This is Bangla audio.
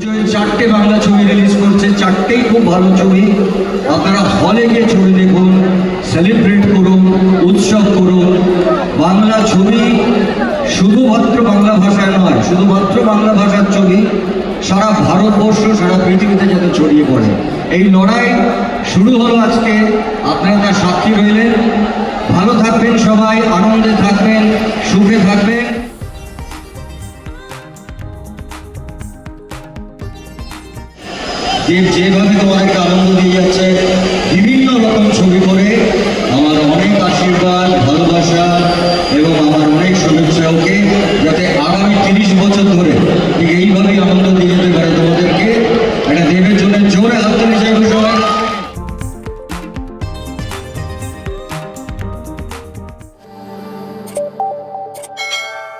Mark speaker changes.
Speaker 1: জয়ের চারটে বাংলা ছবি রিলিজ করছে। চারটেই খুব ভালো ছবি। আপনারা হলে গিয়ে ছবি দেখুন সেলিব্রেট করুন, উৎসব করুন। বাংলা ছবি শুধুমাত্র বাংলা ভাষায় নয়, শুধুমাত্র বাংলা ভাষার ছবি। সারা ভারতবর্ষ, সারা পৃথিবীতে যাতে ছড়িয়ে পড়ে। এই লড়াই শুরু হলো আজকে। আপনারা তার সাক্ষী রইলেন। ভালো থাকবেন সবাই, আনন্দে থাকবেন, সুখে থাকবেন। যে যেভাবে তোমাদেরকে আনন্দ দিয়ে যাচ্ছে, বিভিন্ন রকম ছবি করে আমার অনেক আশীর্বাদ, ভালোবাসা এবং আমার অনেক শুভেচ্ছা ওকে, যাতে আগামী তিরিশ বছর ধরে ঠিক এইভাবেই আনন্দ দিয়ে যেতে পারে তোমাদেরকে। এটা দেবের জন্য জোরে হাত